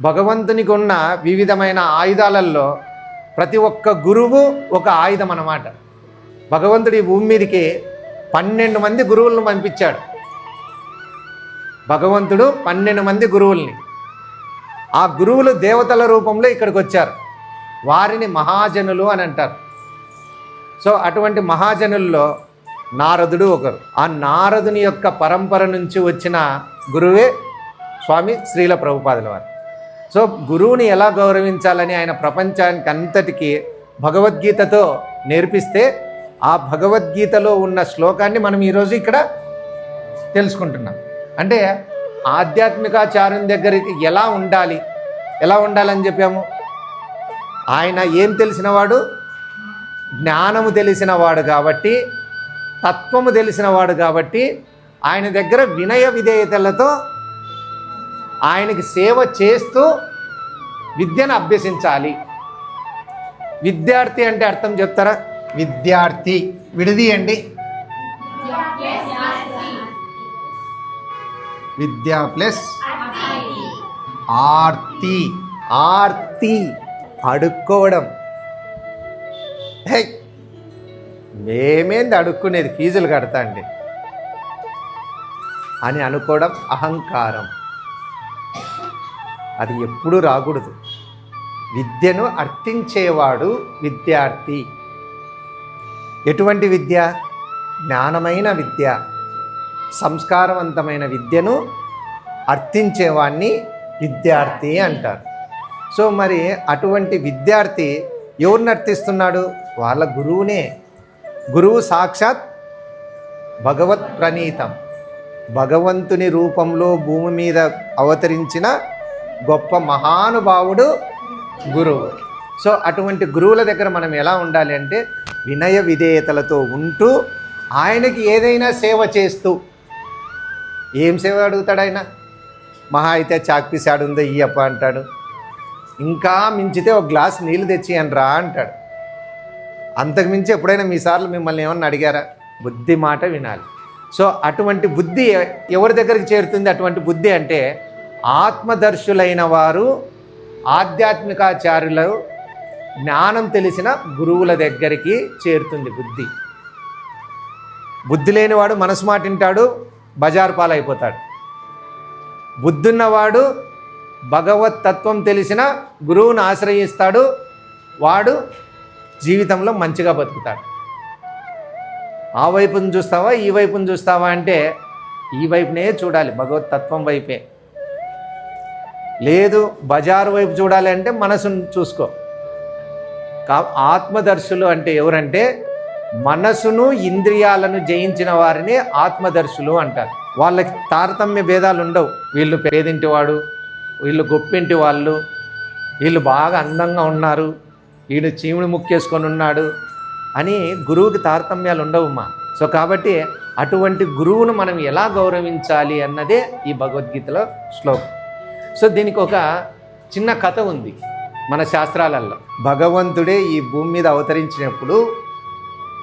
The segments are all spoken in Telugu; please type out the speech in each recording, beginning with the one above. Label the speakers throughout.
Speaker 1: భగవంతునికి ఉన్న వివిధమైన ఆయుధాలలో ప్రతి ఒక్క గురువు ఒక ఆయుధం అన్నమాట. భగవంతుడి ఈ భూమి మీదకి పన్నెండు మంది గురువులను పంపించాడు. భగవంతుడు పన్నెండు మంది గురువుల్ని. ఆ గురువులు దేవతల రూపంలో ఇక్కడికి వచ్చారు. వారిని మహాజనులు అని అంటారు. సో అటువంటి మహాజనుల్లో నారదుడు ఒకరు. ఆ నారదుని యొక్క పరంపర నుంచి వచ్చిన గురువే స్వామి శ్రీల ప్రభుపాదుల వారు. సో గురువుని ఎలా గౌరవించాలని ఆయన ప్రపంచానికి అంతటికీ భగవద్గీతతో నేర్పిస్తే ఆ భగవద్గీతలో ఉన్న శ్లోకాన్ని మనం ఈరోజు ఇక్కడ తెలుసుకుంటున్నాం. అంటే ఆధ్యాత్మికాచార్యం దగ్గరికి ఎలా ఉండాలి? ఎలా ఉండాలని చెప్పాము? ఆయన ఏం తెలిసినవాడు? జ్ఞానము తెలిసినవాడు కాబట్టి తత్వము తెలిసినవాడు కాబట్టి ఆయన దగ్గర వినయ విధేయతలతో ఆయనకి సేవ చేస్తూ విద్యను అభ్యసించాలి. విద్యార్థి అంటే అర్థం చెప్తారా? విద్యార్థి. విడదీయండి. విద్యా ప్లస్ ఆర్తి. ఆర్తి. అడుక్కోవడం. హే! మేమేంది అడుక్కునేది? ఫీజులు కడతా అండి. అని అనుకోవడం అహంకారం. అది ఎప్పుడూ రాకూడదు. విద్యను అర్థించేవాడు విద్యార్థి. ఎటువంటి విద్య? జ్ఞానమైన విద్య. సంస్కారవంతమైన విద్యను అర్థించేవాడిని విద్యార్థి అంటారు. సో మరి అటువంటి విద్యార్థి ఎవరిని అర్థిస్తున్నాడు? వాళ్ళ గురువునే. గురువు సాక్షాత్ భగవత్ ప్రణీతం. భగవంతుని రూపంలో భూమి మీద అవతరించిన గొప్ప మహానుభావుడు గురువు. సో అటువంటి గురువుల దగ్గర మనం ఎలా ఉండాలి అంటే వినయ విధేయతలతో ఉంటూ ఆయనకి ఏదైనా సేవ చేస్తూ. ఏం సేవ అడుగుతాడు ఆయన? మహా అయితే చాక్పీస్ ఆడుందో ఇయ్యప్ప అంటాడు. ఇంకా మించితే ఒక గ్లాస్ నీళ్ళు తెచ్చి అని రా అంటాడు. అంతకుమించి ఎప్పుడైనా మీ సార్లు మిమ్మల్ని ఏమన్నా అడిగారా? బుద్ధి మాట వినాలి. సో అటువంటి బుద్ధి ఎవరి దగ్గరికి చేరుతుంది? అటువంటి బుద్ధి అంటే ఆత్మదర్శులైన వారు ఆధ్యాత్మికాచార్యులు జ్ఞానం తెలిసిన గురువుల దగ్గరికి చేరుతుంది బుద్ధి. బుద్ధి లేనివాడు మనసు మాట వింటాడు బజార్ పాలైపోతాడు. బుద్ధున్నవాడు భగవత్ తత్వం తెలిసిన గురువును ఆశ్రయిస్తాడు వాడు జీవితంలో మంచిగా బతుకుతాడు. ఆ వైపును చూస్తావా ఈ వైపును చూస్తావా అంటే ఈ వైపునే చూడాలి భగవత్ తత్వం వైపే. లేదు బజారు వైపు చూడాలి అంటే మనసును చూసుకో. కా ఆత్మదర్శులు అంటే ఎవరంటే మనసును ఇంద్రియాలను జయించిన వారిని ఆత్మదర్శులు అంటారు. వాళ్ళకి తారతమ్య భేదాలు ఉండవు. వీళ్ళు పేదింటి వాడు వీళ్ళు గొప్పింటి వాళ్ళు వీళ్ళు బాగా అందంగా ఉన్నారు వీడు చీముడు ముక్కేసుకొని ఉన్నాడు అని గురువుకి తారతమ్యాలు ఉండవమ్మా సో కాబట్టి అటువంటి గురువును మనం ఎలా గౌరవించాలి అన్నదే ఈ భగవద్గీతలో శ్లోకం. సో దీనికి ఒక చిన్న కథ ఉంది మన శాస్త్రాలలో భగవంతుడే ఈ భూమి మీద అవతరించినప్పుడు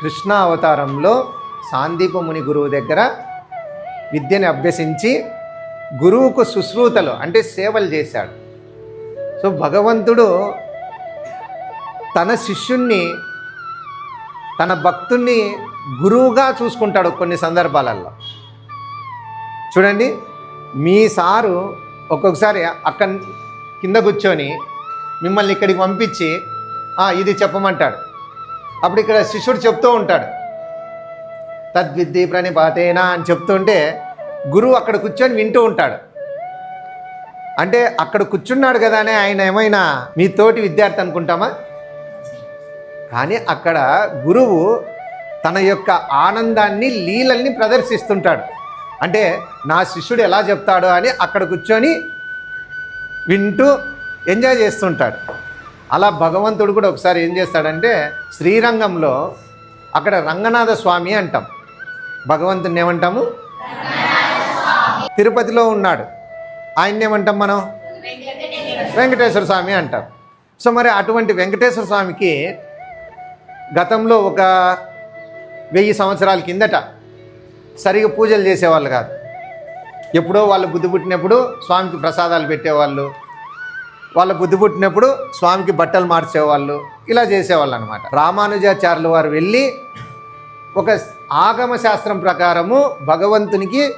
Speaker 1: కృష్ణ అవతారంలో సాందీప ముని గురువు దగ్గర విద్యని అభ్యసించి గురువుకు శుశ్రూతలు అంటే సేవలు చేశాడు. సో భగవంతుడు తన శిష్యుణ్ణి తన భక్తుణ్ణి గురువుగా చూసుకుంటాడు కొన్ని సందర్భాలలో చూడండి మీ సారు ఒక్కొక్కసారి అక్కడ కింద కూర్చొని మిమ్మల్ని ఇక్కడికి పంపించి ఇది చెప్పమంటాడు. అప్పుడు ఇక్కడ శిష్యుడు చెప్తూ ఉంటాడు. తద్విద్ది ప్రణిపాతేనా అని చెప్తుంటే గురువు అక్కడ కూర్చొని వింటూ ఉంటాడు. అంటే అక్కడ కూర్చున్నాడు కదా అని ఆయన ఏమైనా మీ తోటి విద్యార్థి అనుకుంటామా? కానీ అక్కడ గురువు తన యొక్క ఆనందాన్ని లీలల్ని ప్రదర్శిస్తుంటాడు. అంటే నా శిష్యుడు ఎలా చెప్తాడో అని అక్కడ కూర్చొని వింటూ ఎంజాయ్ చేస్తుంటాడు. అలా భగవంతుడు కూడా ఒకసారి ఏం చేస్తాడంటే శ్రీరంగంలో అక్కడ రంగనాథ స్వామి అంటాం. భగవంతుని ఏమంటాము తిరుపతిలో ఉన్నాడు. ఆయన్ని ఏమంటాం మనం? వెంకటేశ్వర స్వామి అంటాం. సో మరి అటువంటి వెంకటేశ్వర స్వామికి గతంలో ఒక వెయ్యి సంవత్సరాల కిందట సరిగా పూజలు చేసేవాళ్ళు కాదు. ఎప్పుడో వాళ్ళు బుద్ధి పుట్టినప్పుడు స్వామికి ప్రసాదాలు పెట్టేవాళ్ళు. వాళ్ళ బుద్ధి పుట్టినప్పుడు స్వామికి బట్టలు మార్చేవాళ్ళు. ఇలా చేసేవాళ్ళు అనమాట రామానుజాచార్యులు వారు వెళ్ళి ఒక ఆగమ శాస్త్రం ప్రకారము భగవంతునికి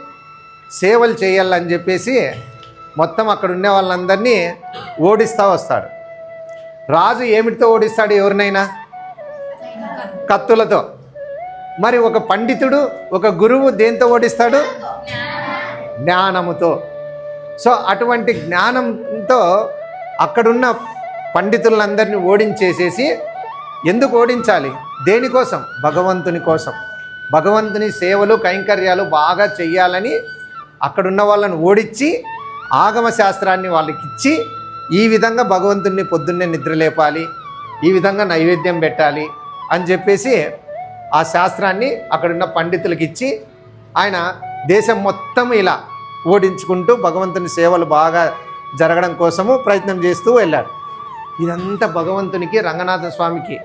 Speaker 1: సేవలు చేయాలని చెప్పేసి మొత్తం అక్కడ ఉండే వాళ్ళందరినీ ఓడిస్తూ వస్తాడు. రాజు ఏమిటితో ఓడిస్తాడు ఎవరినైనా? కత్తులతో. మరి ఒక పండితుడు ఒక గురువు దేంతో ఓడిస్తాడు? జ్ఞానముతో. సో అటువంటి జ్ఞానంతో అక్కడున్న పండితులందరినీ ఓడించేసేసి ఎందుకు ఓడించాలి? దేనికోసం? భగవంతుని కోసం. భగవంతుని సేవలు కైంకర్యాలు బాగా చెయ్యాలని అక్కడున్న వాళ్ళని ఓడించి ఆగమ శాస్త్రాన్ని వాళ్ళకి ఇచ్చి ఈ విధంగా భగవంతుణ్ణి పొద్దున్నే నిద్రలేపాలి ఈ విధంగా నైవేద్యం పెట్టాలి అని చెప్పేసి ఆ శాస్త్రాన్ని అక్కడున్న పండితులకు ఇచ్చి ఆయన దేశం మొత్తం ఇలా ఓడించుకుంటూ భగవంతుని సేవలు బాగా జరగడం కోసము ప్రయత్నం చేస్తూ వెళ్ళాడు. ఇదంతా భగవంతునికి రంగనాథ స్వామికి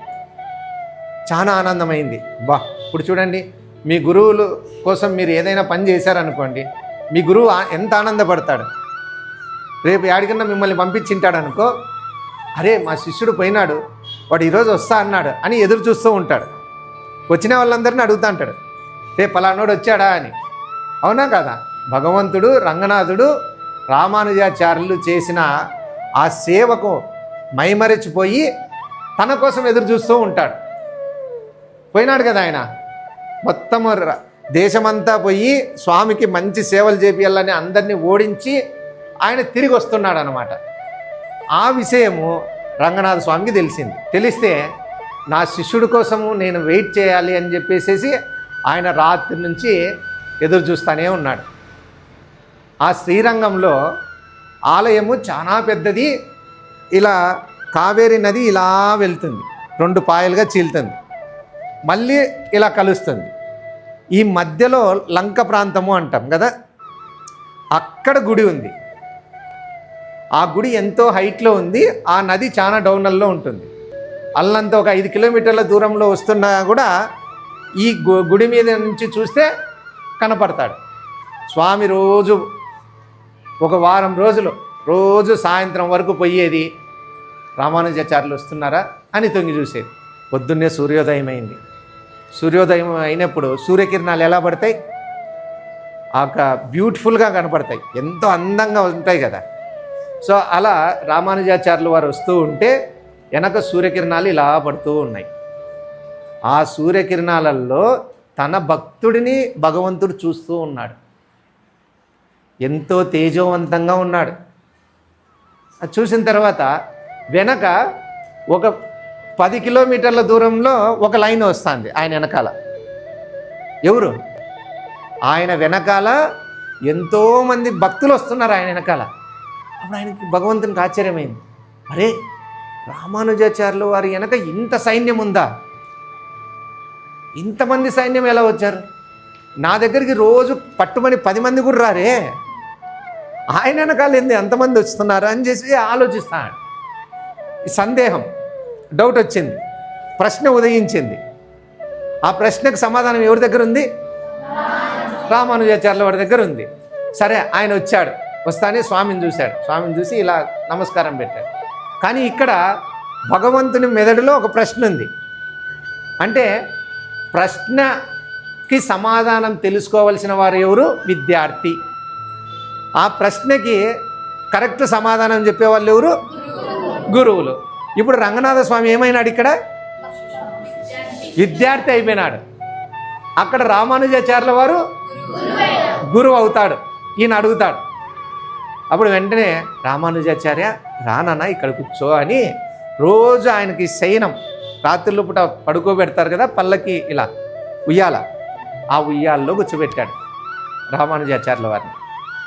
Speaker 1: చాలా ఆనందమైంది. బా ఇప్పుడు చూడండి మీ గురువులు కోసం మీరు ఏదైనా పని చేశారనుకోండి మీ గురువు ఎంత ఆనందపడతాడు? రేపు యాడికన్నా మిమ్మల్ని పంపించింటాడు అనుకో అరే మా శిష్యుడు పోయినాడు వాడు ఈరోజు వస్తా అన్నాడు అని ఎదురు చూస్తూ ఉంటాడు. వచ్చిన వాళ్ళందరినీ అడుగుతా అంటాడు. రే పలానోడు వచ్చాడా అని. అవునా కదా? భగవంతుడు రంగనాథుడు రామానుజాచార్యులు చేసిన ఆ సేవకు మైమరిచిపోయి తన కోసం ఎదురు చూస్తూ ఉంటాడు. పోయినాడు కదా ఆయన. మొత్తం దేశమంతా పోయి స్వామికి మంచి సేవలు చేపియాలని అందరినీ ఓడించి ఆయన తిరిగి వస్తున్నాడు అనమాట ఆ విషయము రంగనాథ స్వామికి తెలిసింది. తెలిస్తే నా శిష్యుడి కోసము నేను వెయిట్ చేయాలి అని చెప్పేసేసి ఆయన రాత్రి నుంచి ఎదురు చూస్తూనే ఉన్నాడు. ఆ శ్రీరంగంలో ఆలయము చాలా పెద్దది. ఇలా కావేరి నది ఇలా వెళ్తుంది. రెండు పాయలుగా చీలుతుంది. మళ్ళీ ఇలా కలుస్తుంది. ఈ మధ్యలో లంక ప్రాంతము అంటాం కదా? అక్కడ గుడి ఉంది. ఆ గుడి ఎంతో హైట్లో ఉంది. ఆ నది చాలా డౌనల్లో ఉంటుంది. అల్లంత ఒక ఐదు కిలోమీటర్ల దూరంలో వస్తున్నా కూడా ఈ గు- గుడి మీద నుంచి చూస్తే కనపడతాడు. స్వామి రోజు ఒక వారం రోజులు రోజు సాయంత్రం వరకు పోయేది రామానుజాచార్యులు వస్తున్నారా అని తొంగి చూసేది. పొద్దున్నే సూర్యోదయం అయింది సూర్యోదయం అయినప్పుడు సూర్యకిరణాలు ఎలా పడతాయి? ఆ బ్యూటిఫుల్గా కనపడతాయి. ఎంతో అందంగా ఉంటాయి కదా. సో అలా రామానుజాచార్యులు వారు వస్తూ ఉంటే వెనక సూర్యకిరణాలు ఇలా పడుతూ ఉన్నాయి. ఆ సూర్యకిరణాలలో తన భక్తుడిని భగవంతుడు చూస్తూ ఉన్నాడు. ఎంతో తేజోవంతంగా ఉన్నాడు. అది చూసిన తర్వాత వెనక ఒక పది కిలోమీటర్ల దూరంలో ఒక లైన్ వస్తుంది ఆయన వెనకాల. ఎవరు? ఆయన వెనకాల ఎంతోమంది భక్తులు వస్తున్నారు ఆయన వెనకాల. అప్పుడు ఆయనకి భగవంతునికి ఆశ్చర్యమైంది. అరే రామానుజాచార్యులు వారి వెనక ఇంత సైన్యం ఉందా ఇంతమంది సైన్యం ఎలా వచ్చారు? నా దగ్గరికి రోజు పట్టుమని పది మంది కూడా రారే. ఆయన వెనకాల ఏంది? ఎంతమంది వస్తున్నారు అని చేసి ఆలోచిస్తాడు. ఈ సందేహం డౌట్ వచ్చింది. ప్రశ్న ఉదయించింది. ఆ ప్రశ్నకు సమాధానం ఎవరి దగ్గర ఉంది? రామానుజాచార్యుల వారి దగ్గర ఉంది. సరే ఆయన వచ్చాడు. వస్తానే స్వామిని చూశాడు. స్వామిని చూసి ఇలా నమస్కారం పెట్టాడు. కానీ ఇక్కడ భగవంతుని మెదడులో ఒక ప్రశ్న ఉంది. అంటే ప్రశ్నకి సమాధానం తెలుసుకోవలసిన వారు ఎవరు? విద్యార్థి. ఆ ప్రశ్నకి కరెక్ట్ సమాధానం చెప్పేవాళ్ళు ఎవరు? గురువులు. ఇప్పుడు రంగనాథ స్వామి ఏమైనాడు ఇక్కడ? విద్యార్థి అయిపోయినాడు. అక్కడ రామానుజాచార్యుల వారు? గురువు అవుతాడు. ఈయన అడుగుతాడు. అప్పుడు వెంటనే రామానుజాచార్య రానన్నా ఇక్కడ కూర్చో అని రోజు ఆయనకి శయనం. రాత్రిలో పూట పడుకోబెడతారు కదా పల్లకి ఇలా ఉయ్యాల. ఆ ఉయ్యాలలో కూర్చోబెట్టాడు రామానుజాచార్యుల వారిని.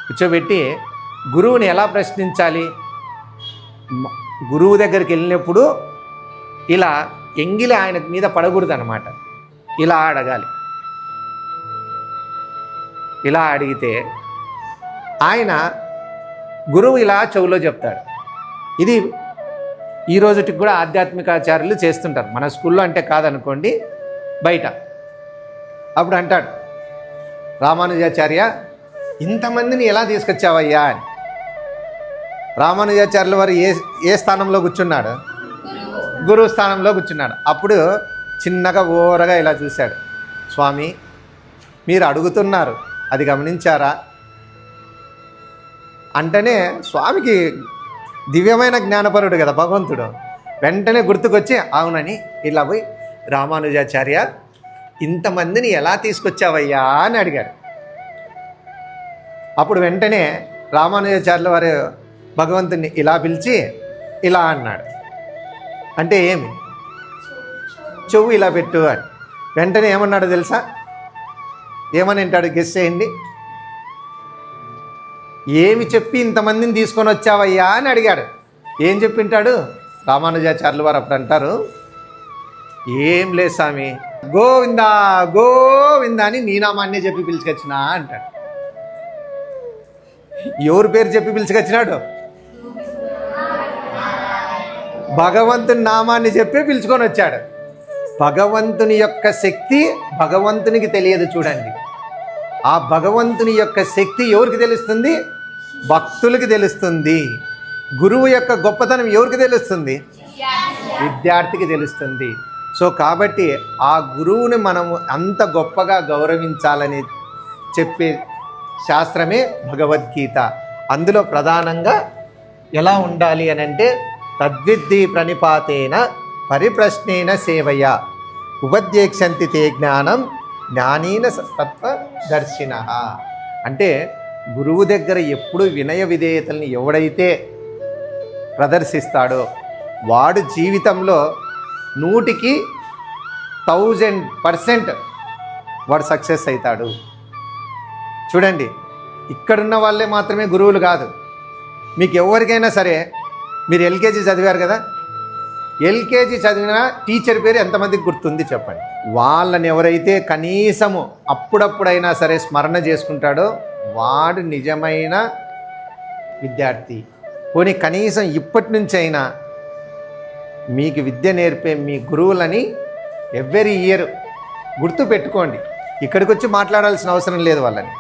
Speaker 1: కూర్చోబెట్టి గురువుని ఎలా ప్రశ్నించాలి? గురువు దగ్గరికి వెళ్ళినప్పుడు ఇలా ఎంగిలి ఆయన మీద పడకూడదు అనమాట ఇలా అడగాలి. ఇలా అడిగితే ఆయన గురువు ఇలా చెవులో చెప్తాడు. ఇది ఈ రోజుటికి కూడా ఆధ్యాత్మికాచార్యులు చేస్తుంటారు. మన స్కూల్లో అంటే కాదనుకోండి బయట. అప్పుడు అంటాడు రామానుజాచార్య ఇంతమందిని ఎలా తీసుకొచ్చావయ్యా? అని. రామానుజాచార్యుల వారు ఏ ఏ స్థానంలో కూర్చున్నాడు? గురువు స్థానంలో కూర్చున్నాడు. అప్పుడు చిన్నగా ఓరగా ఇలా చూశాడు. స్వామి మీరు అడుగుతున్నారు అది గమనించారా? అంటేనే స్వామికి దివ్యమైన జ్ఞానపరుడు కదా భగవంతుడు. వెంటనే గుర్తుకొచ్చి అవునని ఇలా పోయి రామానుజాచార్య ఇంతమందిని ఎలా తీసుకొచ్చావయ్యా? అని అడిగాడు. అప్పుడు వెంటనే రామానుజాచార్యుల వారు భగవంతుని ఇలా పిలిచి ఇలా అన్నాడు. అంటే ఏమి? చెవు ఇలా పెట్టు అని. వెంటనే ఏమన్నాడు తెలుసా? ఏమని వింటాడు గెస్ చేయండి. ఏమి చెప్పి ఇంతమందిని తీసుకొని వచ్చావయ్యా అని అడిగాడు. ఏం చెప్పింటాడు? రామానుజాచార్యులు వారు అప్పుడు అంటారు ఏం లేదు స్వామి గోవిందా గోవిందా అని నీనామాన్నే చెప్పి పిలుచుకొచ్చినా అంటాడు. ఎవరి పేరు చెప్పి పిలుచుకొచ్చినాడు? భగవంతుని నామాన్ని చెప్పి పిలుచుకొని వచ్చాడు. భగవంతుని యొక్క శక్తి భగవంతునికి తెలియదు చూడండి. ఆ భగవంతుని యొక్క శక్తి ఎవరికి తెలుస్తుంది? భక్తులకి తెలుస్తుంది. గురువు యొక్క గొప్పతనం ఎవరికి తెలుస్తుంది? విద్యార్థికి తెలుస్తుంది. సో కాబట్టి ఆ గురువుని మనము అంత గొప్పగా గౌరవించాలని చెప్పే శాస్త్రమే భగవద్గీత. అందులో ప్రధానంగా ఎలా ఉండాలి అని అంటే తద్విద్ది ప్రణిపాతేన పరిప్రశ్నేన సేవయ ఉపద్యేక్షంతి తే జ్ఞానం జ్ఞానీన తత్వదర్శిన. అంటే గురువు దగ్గర ఎప్పుడు వినయ విధేయతల్ని ఎవడైతే ప్రదర్శిస్తాడో వాడు జీవితంలో నూటికి థౌజండ్ పర్సెంట్ వాడు సక్సెస్ అవుతాడు చూడండి ఇక్కడున్న వాళ్ళే మాత్రమే గురువులు కాదు. మీకు ఎవరికైనా సరే మీరు ఎల్కేజీ చదివారు కదా? ఎల్కేజీ చదివిన టీచర్ పేరు ఎంతమందికి గుర్తుంది చెప్పండి? వాళ్ళని ఎవరైతే కనీసము అప్పుడప్పుడైనా సరే స్మరణ చేసుకుంటాడో వాడు నిజమైన విద్యార్థి. పోనీ కనీసం ఇప్పటి నుంచి అయినా మీకు విద్య నేర్పే మీ గురువులని ఎవ్రీ ఇయర్ గుర్తు పెట్టుకోండి ఇక్కడికి వచ్చి మాట్లాడాల్సిన అవసరం లేదు వాళ్ళని.